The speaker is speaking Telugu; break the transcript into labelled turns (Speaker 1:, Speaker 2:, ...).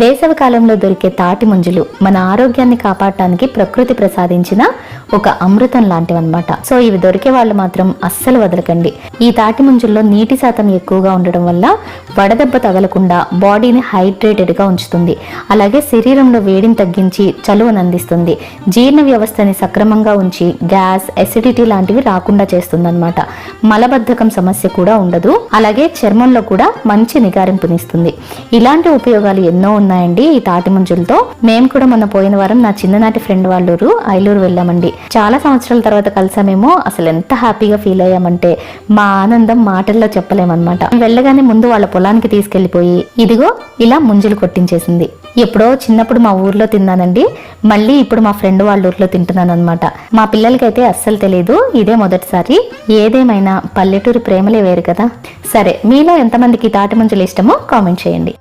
Speaker 1: వేసవి కాలంలో దొరికే తాటి ముంజులు మన ఆరోగ్యాన్ని కాపాడటానికి ప్రకృతి ప్రసాదించిన ఒక అమృతం లాంటివన్నమాట. సో ఇవి దొరికే వాళ్ళు మాత్రం అస్సలు వదలకండి. ఈ తాటి ముంజుల్లో నీటి శాతం ఎక్కువగా ఉండడం వల్ల వడదెబ్బ తగలకుండా బాడీని హైడ్రేటెడ్గా ఉంచుతుంది. అలాగే శరీరంలో వేడిని తగ్గించి చలువను అందిస్తుంది. జీర్ణ వ్యవస్థని సక్రమంగా ఉంచి గ్యాస్ ఎసిడిటీ లాంటివి రాకుండా చేస్తుంది మలబద్ధకం సమస్య కూడా ఉండదు. అలాగే చర్మంలో కూడా మంచి నిగారింపునిస్తుంది ఇలాంటి ఉపయోగాలు ఎన్నో ఉన్నాయండి ఈ తాటి ముంజులతో. మేము కూడా మొన్న పోయిన వారం నా చిన్ననాటి ఫ్రెండ్ వాళ్ళూరు ఐలూరు వెళ్ళామండి. చాలా సంవత్సరాల తర్వాత కలిసామేమో అసలు ఎంత హ్యాపీగా ఫీల్ అయ్యామంటే మా ఆనందం మాటల్లో చెప్పలేమన్నమాట. వెళ్ళగానే ముందు వాళ్ళ పొలానికి తీసుకెళ్ళిపోయి ఇదిగో ఇలా ముంజలు కొట్టించేసింది. ఎప్పుడో చిన్నప్పుడు మా ఊర్లో తిన్నానండి. మళ్ళీ ఇప్పుడు మా ఫ్రెండ్ వాళ్ళ ఊర్లో తింటున్నాను అనమాట మా పిల్లలకైతే అస్సలు తెలియదు ఇదే మొదటిసారి. ఏదేమైనా పల్లెటూరు ప్రేమలే వేరు కదా. సరే మీలో ఎంతమందికి తాటి ముంజలు ఇష్టమో కామెంట్ చేయండి.